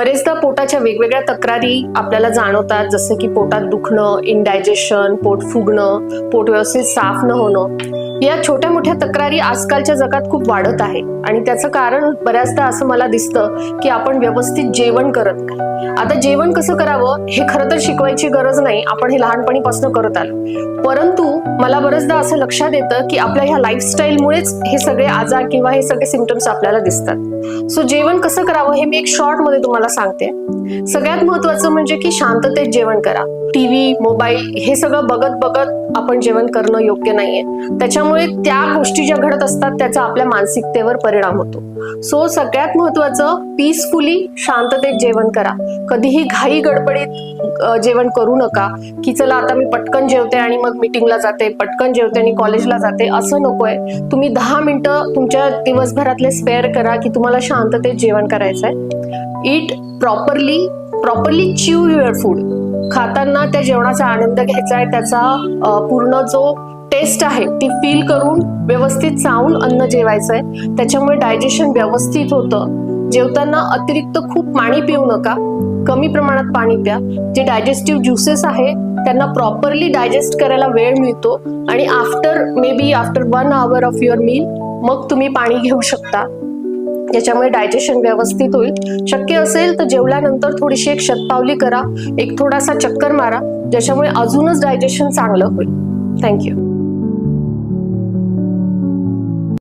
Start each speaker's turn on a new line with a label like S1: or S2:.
S1: बरेचदा पोटाच्या वेगवेगळ्या तक्रारी आपल्याला जाणवतात जसं की पोटात दुखणं इनडायजेशन पोट फुगणं पोट व्यवस्थित साफ न होणं. या छोट्या मोठ्या तक्रारी आजकालच्या जगात खूप वाढत आहे आणि त्याचं कारण बऱ्याचदा असं मला दिसतं की आपण व्यवस्थित जेवण करत नाही. आता जेवण कसं करावं हे खरं तर शिकवायची गरज नाही आपण हे लहानपणीपासून करत आलो. परंतु मला बऱ्याचदा असं लक्षात येतं की आपल्या ह्या लाईफस्टाईलमुळेच हे सगळे आजार किंवा हे सगळे सिमटम्स आपल्याला दिसतात. सो जेवण कसं करावं हे मी एक शॉर्टमध्ये तुम्हाला सांगते. सगळ्यात महत्वाचं म्हणजे की शांततेत जेवण करा. टीव्ही मोबाईल हे सगळं बघत बघत आपण जेवण करणं योग्य नाहीये. त्याच्यामुळे त्या गोष्टी ज्या घडत असतात त्याचा आपल्या मानसिकतेवर परिणाम होतो. सो सगळ्यात महत्वाचं पीसफुली शांततेत जेवण करा. कधीही घाई गडबडीत जेवण करू नका की चला आता मी पटकन जेवते आणि मग मीटिंगला जाते पटकन जेवते आणि कॉलेजला जाते असं नकोय. तुम्ही दहा मिनिटं तुमच्या दिवसभरातले स्पेअर करा की तुम्हाला शांततेत जेवण करायचंय. Eat properly properly chew your food खाताना त्या जेवणाचा आनंद घ्यायचा आहे त्याचा पूर्ण जो टेस्ट आहे ती फील करून व्यवस्थित चावून अन्न जेवायचं आहे. त्याच्यामुळे डायजेशन व्यवस्थित होतं. जेवताना अतिरिक्त खूप पाणी पिऊ नका. कमी प्रमाणात पाणी प्या. जे डायजेस्टिव्ह ज्युसेस आहे त्यांना प्रॉपरली डायजेस्ट करायला वेळ मिळतो. आणि after maybe after one hour of your meal मग तुम्ही पाणी घेऊ शकता. याच्यामुळे डायजेशन व्यवस्थित होईल. शक्य असेल तर जेवल्यानंतर थोडीशी एक शतपावली करा. एक थोडासा चक्कर मारा. ज्याच्यामुळे अजूनच डायजेशन चांगलं होईल. थँक्यू